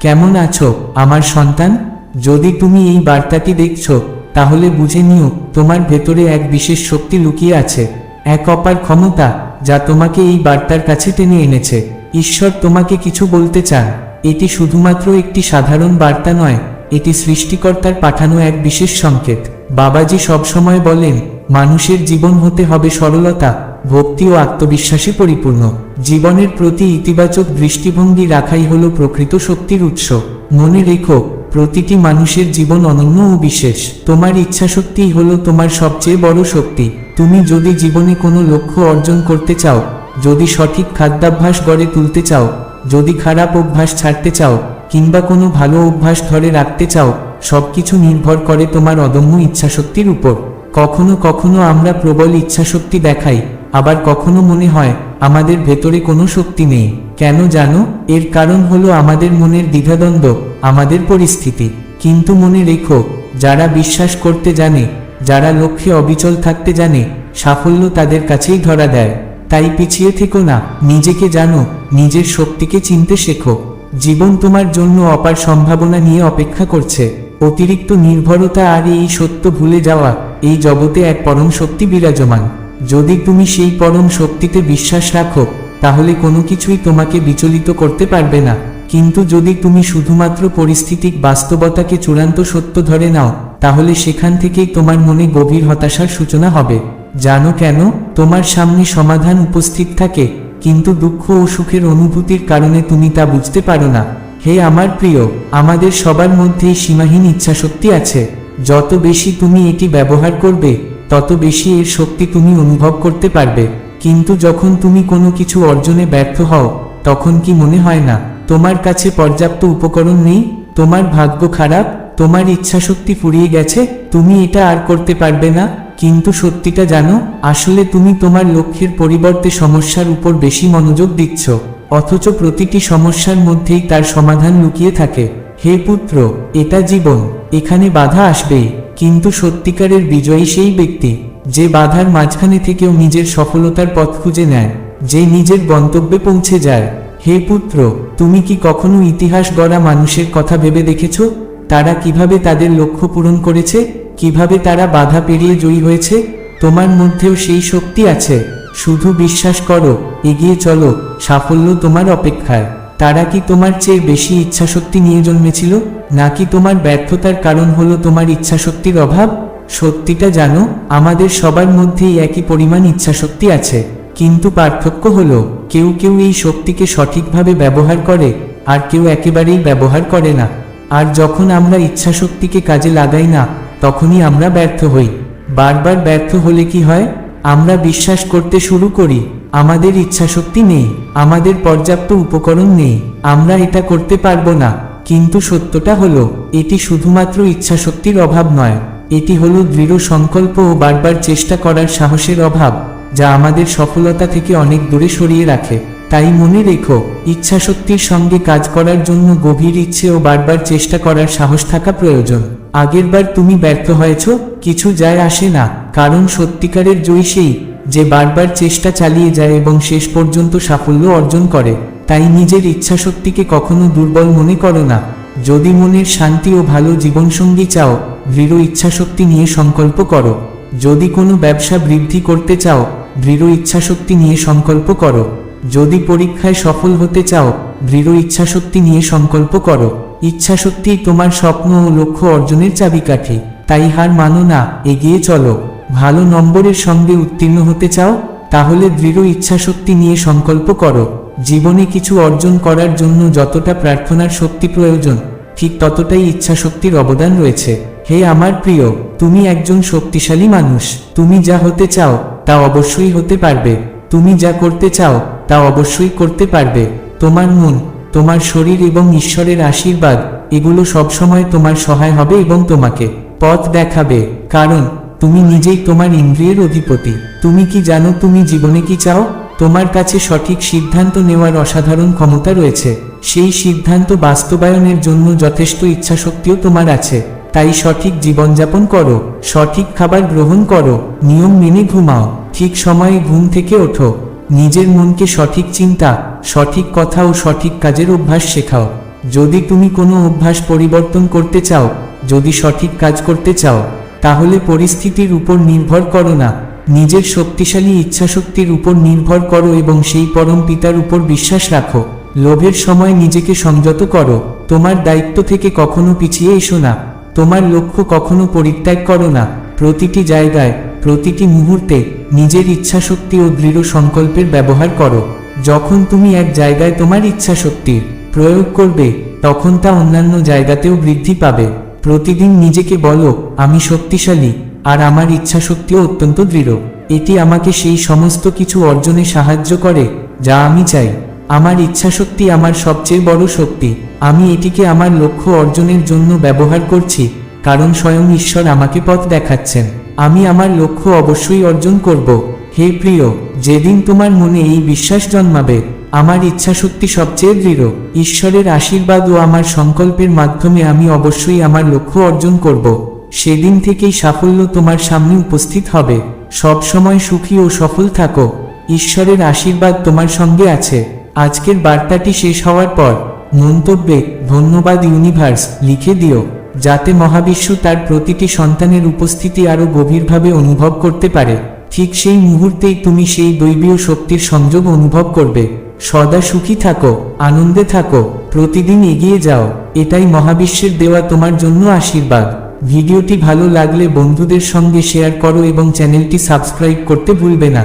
কেমন আছো, আমার সন্তান? যদি তুমি এই বার্তাটি দেখছ, তাহলে বুঝে নিও, তোমার ভেতরে এক বিশেষ শক্তি লুকিয়ে আছে, এক অপার ক্ষমতা, যা তোমাকে এই বার্তার কাছে টেনে এনেছে। ঈশ্বর তোমাকে কিছু বলতে চান। এটি শুধুমাত্র একটি সাধারণ বার্তা নয়, এটি সৃষ্টিকর্তার পাঠানো এক বিশেষ সংকেত। বাবাজি সবসময় বলেন, মানুষের জীবন হতে হবে সরলতা ভক্তি ও আত্মবিশ্বাসে পরিপূর্ণ। জীবনের প্রতি ইতিবাচক দৃষ্টিভঙ্গি রাখাই হল প্রকৃত শক্তির উৎস। মনে রেখো, প্রতিটি মানুষের জীবন অনন্য ও বিশেষ। তোমার ইচ্ছাশক্তিই হলো তোমার সবচেয়ে বড় শক্তি। তুমি যদি জীবনে কোনো লক্ষ্য অর্জন করতে চাও, যদি সঠিক খাদ্যাভ্যাস গড়ে তুলতে চাও, যদি খারাপ অভ্যাস ছাড়তে চাও, কিংবা কোনো ভালো অভ্যাস ধরে রাখতে চাও, সবকিছু নির্ভর করে তোমার অদম্য ইচ্ছাশক্তির উপর। কখনো কখনো আমরা প্রবল ইচ্ছাশক্তি দেখাই আবার কখনো মনে হয়, আমাদের ভেতরে কোনো শক্তি নেই। কেন জানো? এর কারণ হলো আমাদের মনের দ্বিধাদ্বন্দ্ব, আমাদের পরিস্থিতি। কিন্তু মনে রেখো, যারা বিশ্বাস করতে জানে, যারা লক্ষ্যে অবিচল থাকতে জানে, সাফল্য তাদের কাছেই ধরা দেয়। তাই পিছিয়ে থেকো না, নিজেকে জানো, নিজের শক্তিকে চিনতে শেখো। জীবন তোমার জন্য অপার সম্ভাবনা নিয়ে অপেক্ষা করছে। অতিরিক্ত নির্ভরতা আর এই সত্য ভুলে যাওয়া, এই জগতে এক পরম শক্তি বিরাজমান। যদি তুমি সেই পরম শক্তিতে বিশ্বাস রাখো, তাহলে কোনো কিছুই তোমাকে বিচলিত করতে পারবে না। কিন্তু যদি তুমি শুধুমাত্র পরিস্থিতিক বাস্তবতাকে চূড়ান্ত সত্য ধরে নাও, তাহলে সেখান থেকেই তোমার মনে গভীর হতাশার সূচনা হবে। জানো কেন? তোমার সামনে সমাধান উপস্থিত থাকে, কিন্তু দুঃখ ও সুখের অনুভূতির কারণে তুমি তা বুঝতে পারো না। হে আমার প্রিয়, আমাদের সবার মধ্যেই সীমাহীন ইচ্ছাশক্তি আছে। যত বেশি তুমি এটি ব্যবহার করবে তত বেশি এর শক্তি তুমি অনুভব করতে পারবে। কিন্তু যখন তুমি কোনো কিছু অর্জনে ব্যর্থ হও, তখন কি মনে হয় না, তোমার কাছে পর্যাপ্ত উপকরণ নেই? তোমার ভাগ্য খারাপ, তোমার ইচ্ছাশক্তি ফুরিয়ে গেছে, তুমি এটা আর করতে পারবে না। কিন্তু সত্যিটা জানো, আসলে তুমি তোমার লক্ষ্যের পরিবর্তে সমস্যার উপর বেশি মনোযোগ দিচ্ছ, অথচ প্রতিটি সমস্যার মধ্যেই তার সমাধান লুকিয়ে থাকে। হে পুত্র, এটা জীবন, এখানে বাধা আসবেই। কিন্তু সত্যিকারের বিজয়ী সেই ব্যক্তি, যে বাধার মাঝখানে থেকেও নিজের সফলতার পথ খুঁজে নেয়, যে নিজের গন্তব্যে পৌঁছে যায়। হে পুত্র, তুমি কি কখনো ইতিহাস গড়া মানুষের কথা ভেবে দেখেছ? তারা কীভাবে তাদের লক্ষ্য পূরণ করেছে? কীভাবে তারা বাধা পেরিয়ে জয়ী হয়েছে? তোমার মধ্যেও সেই শক্তি আছে। শুধু বিশ্বাস করো, এগিয়ে চলো, সাফল্য তোমার অপেক্ষায়। তারা কি তোমার চেয়ে বেশি ইচ্ছাশক্তি নিয়ে জন্মেছিল? নাকি তোমার ব্যর্থতার কারণ হলো তোমার ইচ্ছাশক্তির অভাব? সত্যিটা জানো, আমাদের সবার মধ্যেই একই পরিমাণ ইচ্ছাশক্তি আছে। কিন্তু পার্থক্য হলো, কেউ কেউ এই শক্তিকে সঠিকভাবে ব্যবহার করে, আর কেউ একেবারেই ব্যবহার করে না। আর যখন আমরা ইচ্ছাশক্তিকে কাজে লাগাই না, তখনই আমরা ব্যর্থ হই। বারবার ব্যর্থ হলে কি হয়? আমরা বিশ্বাস করতে শুরু করি, আমাদের ইচ্ছাশক্তি নেই, আমাদের পর্যাপ্ত উপকরণ নেই, আমরা এটা করতে পারব না। কিন্তু সত্যটা হলো, এটি শুধুমাত্র ইচ্ছাশক্তির অভাব নয়, এটি হলো দৃঢ় সংকল্প ও বারবার চেষ্টা করার সাহসের অভাব, যা আমাদের সফলতা থেকে অনেক দূরে সরিয়ে রাখে। তাই মনে রেখো, ইচ্ছাশক্তির সঙ্গে কাজ করার জন্য গভীর ইচ্ছে ও বারবার চেষ্টা করার সাহস থাকা প্রয়োজন। আগেরবার তুমি ব্যর্থ হয়েছ, কিছু যায় আসে না। কারণ সত্যিকারের জয়ী সেই যে বারবার চেষ্টা চালিয়ে যায় এবং শেষ পর্যন্ত সাফল্য অর্জন করে। তাই নিজের ইচ্ছাশক্তিকে কখনো দুর্বল মনে করো না। যদি মনের শান্তি ও ভালো জীবনসঙ্গী চাও, দৃঢ় ইচ্ছাশক্তি নিয়ে সংকল্প করো। যদি কোনো ব্যবসা বৃদ্ধি করতে চাও, দৃঢ় ইচ্ছাশক্তি নিয়ে সংকল্প করো। যদি পরীক্ষায় সফল হতে চাও, দৃঢ় ইচ্ছাশক্তি নিয়ে সংকল্প করো। ইচ্ছাশক্তি তোমার স্বপ্ন ও লক্ষ্য অর্জনের চাবিকাঠি। তাই হার মানো না, এগিয়ে চলো। ভালো নম্বরের সঙ্গে উত্তীর্ণ হতে চাও, তাহলে দৃঢ় ইচ্ছাশক্তি নিয়ে সংকল্প করো। জীবনে কিছু অর্জন করার জন্য যতটা প্রার্থনার শক্তি প্রয়োজন, ঠিক ততটাই ইচ্ছাশক্তির অবদান রয়েছে। হে আমার প্রিয়, তুমি একজন শক্তিশালী মানুষ। তুমি যা হতে চাও, তা অবশ্যই হতে পারবে। তুমি যা করতে চাও, তা অবশ্যই করতে পারবে। তোমার মন, তোমার শরীর এবং ঈশ্বরের আশীর্বাদ, এগুলো সবসময় তোমার সহায় হবে এবং তোমাকে পথ দেখাবে। কারণ তুমি নিজেই তোমার ইন্দ্রিয়ের অধিপতি। তুমি কি জানো তুমি জীবনে কি চাও? তোমার কাছে সঠিক সিদ্ধান্ত নেওয়ার অসাধারণ ক্ষমতা রয়েছে। সেই সিদ্ধান্ত বাস্তবায়নের জন্য যথেষ্ট ইচ্ছাশক্তিও তোমার আছে। তাই সঠিক জীবনযাপন করো, সঠিক খাবার গ্রহণ করো, নিয়ম মেনে ঘুমাও, ঠিক সময়ে ঘুম থেকে ওঠো। নিজের মনকে সঠিক চিন্তা, সঠিক কথা ও সঠিক কাজের অভ্যাস শেখাও। যদি তুমি কোনো অভ্যাস পরিবর্তন করতে চাও, যদি সঠিক কাজ করতে চাও তাহলে পরিস্থিতির উপর নির্ভর করো না। নিজের শক্তিশালী ইচ্ছাশক্তির উপর নির্ভর করো এবং সেই পরম পিতার উপর বিশ্বাস রাখো। লোভের সময় নিজেকে সংযত করো। তোমার দায়িত্ব থেকে কখনো পিছিয়ে এসো না। তোমার লক্ষ্য কখনো পরিত্যাগ করো না। প্রতিটি জায়গায়, প্রতিটি মুহূর্তে নিজের ইচ্ছাশক্তি ও দৃঢ় সংকল্পের ব্যবহার করো। যখন তুমি এক জায়গায় তোমার ইচ্ছাশক্তির প্রয়োগ করবে, তখন তা অন্যান্য জায়গাতেও বৃদ্ধি পাবে। প্রতিদিন নিজেকে বলো, আমি শক্তিশালী, আর আমার ইচ্ছাশক্তিও অত্যন্ত দৃঢ়। এটি আমাকে সেই সমস্ত কিছু অর্জনে সাহায্য করে, যা আমি চাই। আমার ইচ্ছাশক্তি আমার সবচেয়ে বড় শক্তি। আমি এটিকে আমার লক্ষ্য অর্জনের জন্য ব্যবহার করছি, কারণ স্বয়ং ঈশ্বর আমাকে পথ দেখাচ্ছেন। আমি আমার লক্ষ্য অবশ্যই অর্জন করব। হে প্রিয়, যেদিন তোমার মনে এই বিশ্বাস জন্মাবে, আমার ইচ্ছাশক্তি সবচেয়ে দৃঢ়। ঈশ্বরের আশীর্বাদ ও আমার সংকল্পের মাধ্যমে আমি অবশ্যই আমার লক্ষ্য অর্জন করব। সেদিন থেকেই সাফল্য তোমার সামনে উপস্থিত হবে। সব সময় সুখী ও সফল থাকো। ঈশ্বরের আশীর্বাদ তোমার সঙ্গে আছে। আজকের বার্তাটি শেষ হওয়ার পর, মন্তব্যে ধন্যবাদ ইউনিভার্স লিখে দিও, যাতে মহাবিশ্ব তার প্রতিটি সন্তানের উপস্থিতি আরও গভীরভাবে অনুভব করতে পারে। ঠিক সেই মুহূর্তেই তুমি সেই দৈবীয় শক্তির সংযোগ অনুভব করবে। সদা সুখী থাকো, আনন্দে থাকো, প্রতিদিন এগিয়ে যাও, এটাই মহাবিশ্বের দেওয়া তোমার জন্য আশীর্বাদ। ভিডিওটি ভালো লাগলে বন্ধুদের সঙ্গে শেয়ার করো এবং চ্যানেলটি সাবস্ক্রাইব করতে ভুলবে না।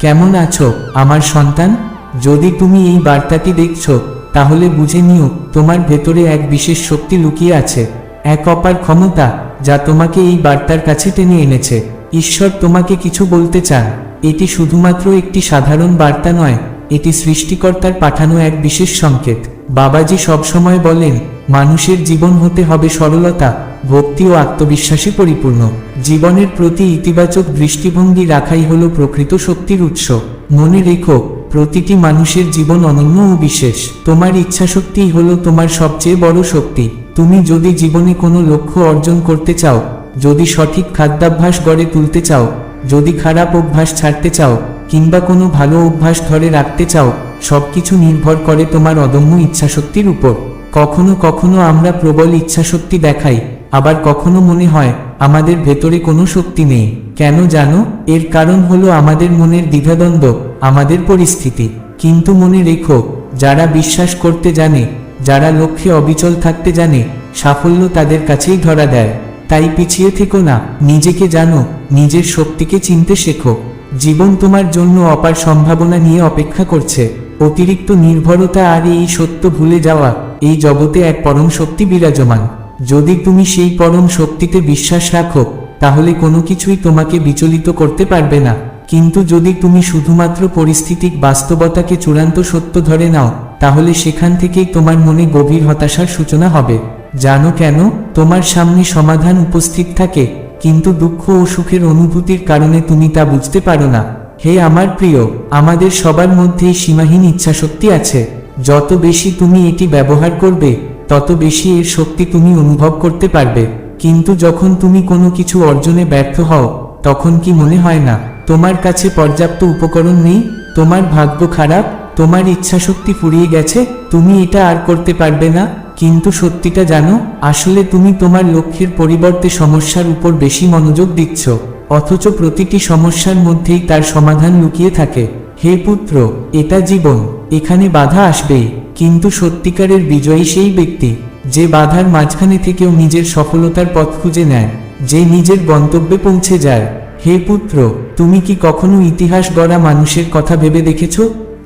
কেমন আছো, আমার সন্তান? যদি তুমি এই বার্তাটি দেখছ, তাহলে বুঝে নিও, তোমার ভেতরে এক বিশেষ শক্তি লুকিয়ে আছে, এক অপার ক্ষমতা, যা তোমাকে এই বার্তার কাছে টেনে এনেছে। ঈশ্বর তোমাকে কিছু বলতে চান। এটি শুধুমাত্র একটি সাধারণ বার্তা নয়, এটি সৃষ্টিকর্তার পাঠানো এক বিশেষ সংকেত। বাবাজি সবসময় বলেন, মানুষের জীবন হতে হবে সরলতা, ভক্তি ও আত্মবিশ্বাসে পরিপূর্ণ। জীবনের প্রতি ইতিবাচক দৃষ্টিভঙ্গি রাখাই হল প্রকৃত শক্তির উৎস। মনে রেখো, প্রতিটি মানুষের জীবন অনন্য ও বিশেষ। তোমার ইচ্ছাশক্তিই হলো তোমার সবচেয়ে বড় শক্তি। তুমি যদি জীবনে কোনো লক্ষ্য অর্জন করতে চাও যদি সঠিক খাদ্যাভ্যাস গড়ে তুলতে চাও, যদি খারাপ অভ্যাস ছাড়তে চাও, কিংবা কোনো ভালো অভ্যাস ধরে রাখতে চাও, সবকিছু নির্ভর করে তোমার অদম্য ইচ্ছাশক্তির উপর। কখনো কখনো আমরা প্রবল ইচ্ছাশক্তি দেখাই, আবার কখনো মনে হয়, আমাদের ভেতরে কোনো শক্তি নেই। কেন জানো? এর কারণ হলো আমাদের মনের দ্বিধাদ্বন্দ্ব, আমাদের পরিস্থিতি। কিন্তু মনে রেখো, যারা বিশ্বাস করতে জানে, যারা লক্ষ্যে অবিচল থাকতে জানে, সাফল্য তাদের কাছেই ধরা দেয়। তাই পিছিয়ে থেকো না, নিজেকে জানো, নিজের শক্তিকে চিনতে শেখো। জীবন তোমার জন্য অপার সম্ভাবনা নিয়ে অপেক্ষা করছে। অতিরিক্ত নির্ভরতা আর এই সত্য ভুলে যাওয়া, এই জগতে এক পরম শক্তি বিরাজমান। যদি তুমি সেই পরম শক্তিতে বিশ্বাস রাখো, তাহলে কোনো কিছুই তোমাকে বিচলিত করতে পারবে না। কিন্তু যদি তুমি শুধুমাত্র পরিস্থিতিক বাস্তবতাকে চূড়ান্ত সত্য ধরে নাও, তাহলে সেখান থেকেই তোমার মনে গভীর হতাশার সূচনা হবে। জানো কেন? তোমার সামনে সমাধান উপস্থিত থাকে, কিন্তু দুঃখ ও সুখের অনুভূতির কারণে তুমি তা বুঝতে পারো না। হে আমার প্রিয়, আমাদের সবার মধ্যেই সীমাহীন ইচ্ছাশক্তি আছে। যত বেশি তুমি এটি ব্যবহার করবে, তত বেশি এর শক্তি তুমি অনুভব করতে পারবে। কিন্তু যখন তুমি কোনো কিছু অর্জনে ব্যর্থ হও, তখন কি মনে হয় না, তোমার কাছে পর্যাপ্ত উপকরণ নেই? তোমার ভাগ্য খারাপ, তোমার ইচ্ছাশক্তি ফুরিয়ে গেছে, তুমি এটা আর করতে পারবে না? কিন্তু সত্যিটা জানো, আসলে তুমি তোমার লক্ষ্যের পরিবর্তে সমস্যার উপর বেশি মনোযোগ দিচ্ছ, অথচ প্রতিটি সমস্যার মধ্যেই তার সমাধান লুকিয়ে থাকে। হে পুত্র, এটা জীবন, এখানে বাধা আসবেই, কিন্তু সত্যিকারের বিজয়ী সেই ব্যক্তি, যে বাধার মাঝখানে থেকেও নিজের সফলতার পথ খুঁজে নেয়, যে নিজের গন্তব্যে পৌঁছে যায়। হে পুত্র, তুমি কি কখনো ইতিহাস গড়া মানুষের কথা ভেবে দেখেছ?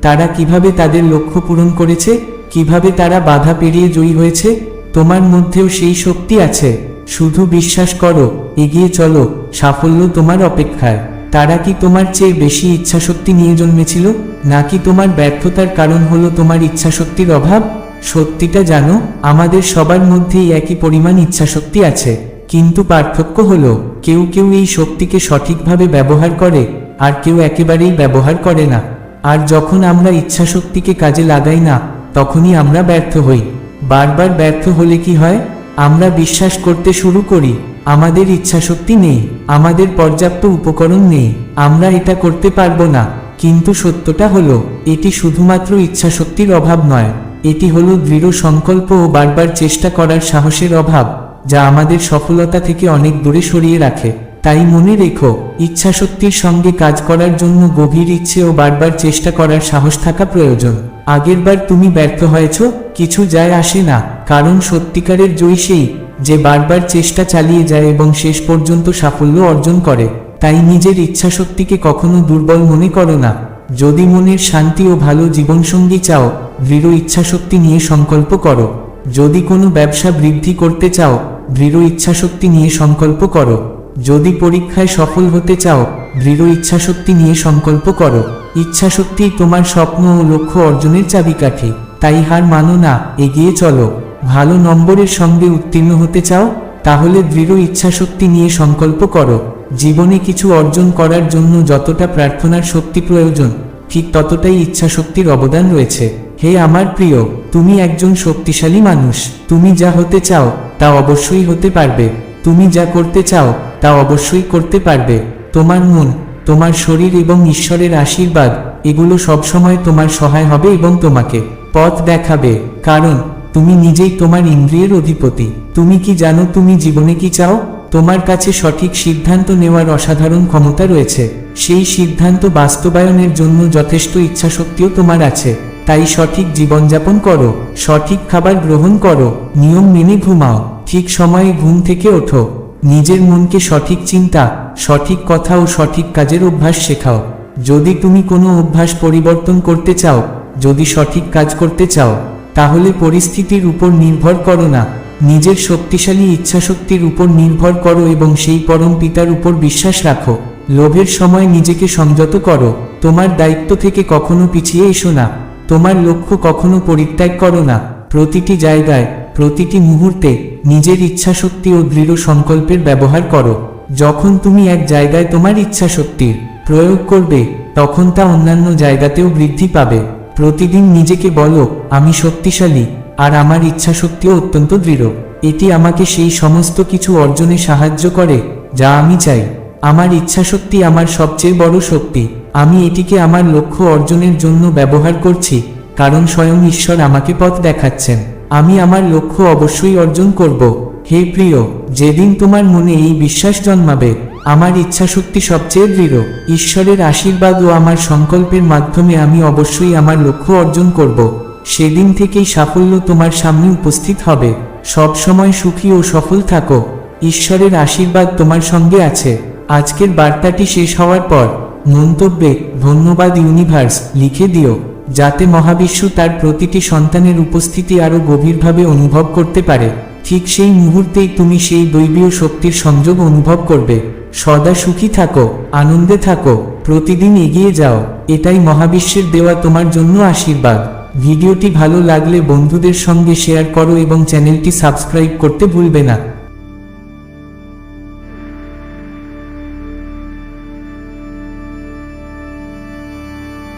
তারা কীভাবে তাদের লক্ষ্য পূরণ করেছে? কীভাবে তারা বাধা পেরিয়ে জয়ী হয়েছে? তোমার মধ্যেও সেই শক্তি আছে। শুধু বিশ্বাস করো, এগিয়ে চলো, সাফল্য তোমার অপেক্ষায়। তারা কি তোমার চেয়ে বেশি ইচ্ছাশক্তি নিয়ে জন্মেছিল? নাকি তোমার ব্যর্থতার কারণ হলো তোমার ইচ্ছাশক্তির অভাব? সত্যিটা জানো, আমাদের সবার মধ্যেই একই পরিমাণ ইচ্ছাশক্তি আছে। কিন্তু পার্থক্য হলো, কেউ কেউ এই শক্তিকে সঠিকভাবে ব্যবহার করে, আর কেউ একেবারেই ব্যবহার করে না। আর যখন আমরা ইচ্ছাশক্তিকে কাজে লাগাই না তখনই আমরা ব্যর্থ হই। বারবার ব্যর্থ হলে কি হয়? আমরা বিশ্বাস করতে শুরু করি, আমাদের ইচ্ছাশক্তি নেই, আমাদের পর্যাপ্ত উপকরণ নেই, আমরা এটা করতে পারব না। কিন্তু সত্যটা হলো, এটি শুধুমাত্র ইচ্ছাশক্তির অভাব নয়, এটি হলো দৃঢ় সংকল্প ও বারবার চেষ্টা করার সাহসের অভাব, যা আমাদের সফলতা থেকে অনেক দূরে সরিয়ে রাখে। তাই মনে রেখো, ইচ্ছাশক্তির সঙ্গে কাজ করার জন্য গভীর ইচ্ছে ও বারবার চেষ্টা করার সাহস থাকা প্রয়োজন। আগেরবার তুমি ব্যর্থ হয়েছ, কিছু যায় আসে না। কারণ সত্যিকারের জয়ী সেই, যে বারবার চেষ্টা চালিয়ে যায় এবং শেষ পর্যন্ত সাফল্য অর্জন করে। তাই নিজের ইচ্ছাশক্তিকে কখনো দুর্বল মনে করো না। যদি মনের শান্তি ও ভালো জীবনসঙ্গী চাও, দৃঢ় ইচ্ছাশক্তি নিয়ে সংকল্প করো। যদি কোনো ব্যবসা বৃদ্ধি করতে চাও, দৃঢ় ইচ্ছাশক্তি নিয়ে সংকল্প করো। যদি পরীক্ষায় সফল হতে চাও, দৃঢ় ইচ্ছাশক্তি নিয়ে সংকল্প করো। ইচ্ছাশক্তি তোমার স্বপ্ন ও লক্ষ্য অর্জনের চাবিকাঠি। তাই হার মানো না, এগিয়ে চলো। ভালো নম্বরের সঙ্গে উত্তীর্ণ হতে চাও? তাহলে দৃঢ় ইচ্ছাশক্তি নিয়ে সংকল্প করো। জীবনে কিছু অর্জন করার জন্য যতটা প্রার্থনার শক্তি প্রয়োজন, ঠিক ততটাই ইচ্ছাশক্তির অবদান রয়েছে। হে আমার প্রিয়, তুমি একজন শক্তিশালী মানুষ। তুমি যা হতে চাও, তা অবশ্যই হতে পারবে। তুমি যা করতে চাও, তা অবশ্যই করতে পারবে। তোমার মন তোমার শরীর এবং ঈশ্বরের আশীর্বাদ, এগুলো সবসময় তোমার সহায় হবে এবং তোমাকে পথ দেখাবে, কারণ তুমি নিজেই তোমার ইন্দ্রিয়ের অধিপতি। তুমি কি জানো তুমি জীবনে কি চাও? তোমার কাছে সঠিক সিদ্ধান্ত নেওয়ার অসাধারণ ক্ষমতা রয়েছে। সেই সিদ্ধান্ত বাস্তবায়নের জন্য যথেষ্ট ইচ্ছাশক্তিও তোমার আছে। তাই সঠিক জীবনযাপন করো, সঠিক খাবার গ্রহণ করো, নিয়ম মেনে ঘুমাও, ঠিক সময়ে ঘুম থেকে ওঠো। নিজের মনকে সঠিক চিন্তা, সঠিক কথা ও সঠিক কাজের অভ্যাস শেখাও। যদি তুমি কোনো অভ্যাস পরিবর্তন করতে চাও, যদি সঠিক কাজ করতে চাও, তাহলে পরিস্থিতির উপর নির্ভর করো না। নিজের শক্তিশালী ইচ্ছাশক্তির উপর নির্ভর করো এবং সেই পরম পিতার উপর বিশ্বাস রাখো। লোভের সময় নিজেকে সংযত করো। তোমার দায়িত্ব থেকে কখনো পিছিয়ে এসো না। তোমার লক্ষ্য কখনো পরিত্যাগ করো না। প্রতিটি জায়গায় প্রতিটি মুহূর্তে নিজের ইচ্ছাশক্তি ও দৃঢ় সংকল্পের ব্যবহার করো। যখন তুমি এক জায়গায় তোমার ইচ্ছাশক্তির প্রয়োগ করবে, তখন তা অন্যান্য জায়গাতেও বৃদ্ধি পাবে। প্রতিদিন নিজেকে বলো, আমি শক্তিশালী, আর আমার ইচ্ছাশক্তিও অত্যন্ত দৃঢ়। এটি আমাকে সেই সমস্ত কিছু অর্জনে সাহায্য করে, যা আমি চাই। আমার ইচ্ছাশক্তি আমার সবচেয়ে বড় শক্তি। আমি এটিকে আমার লক্ষ্য অর্জনের জন্য ব্যবহার করছি, কারণ স্বয়ং ঈশ্বর আমাকে পথ দেখাচ্ছেন। আমি আমার লক্ষ্য অবশ্যই অর্জন করব। হে প্রিয়, যেদিন তোমার মনে এই বিশ্বাস জন্মাবে, আমার ইচ্ছাশক্তি সবচেয়ে দৃঢ়। ঈশ্বরের আশীর্বাদ ও আমার সংকল্পের মাধ্যমে আমি অবশ্যই আমার লক্ষ্য অর্জন করব। সেদিন থেকেই সাফল্য তোমার সামনে উপস্থিত হবে। সব সময় সুখী ও সফল থাকো। ঈশ্বরের আশীর্বাদ তোমার সঙ্গে আছে। আজকের বার্তাটি শেষ হওয়ার পর, মন্তব্যে ধন্যবাদ ইউনিভার্স, লিখে দিও। যাতে মহাবিশ্ব তার প্রতিটি সন্তানের উপস্থিতি আরও গভীরভাবে অনুভব করতে পারে। ঠিক সেই মুহূর্তেই তুমি সেই দৈবীয় শক্তির সংযোগ অনুভব করবে। সদা সুখী থাকো, আনন্দে থাকো, প্রতিদিন এগিয়ে যাও, এটাই মহাবিশ্বের দেওয়া তোমার জন্য আশীর্বাদ। ভিডিওটি ভালো লাগলে বন্ধুদের সঙ্গে শেয়ার করো এবং চ্যানেলটি সাবস্ক্রাইব করতে ভুলবে না।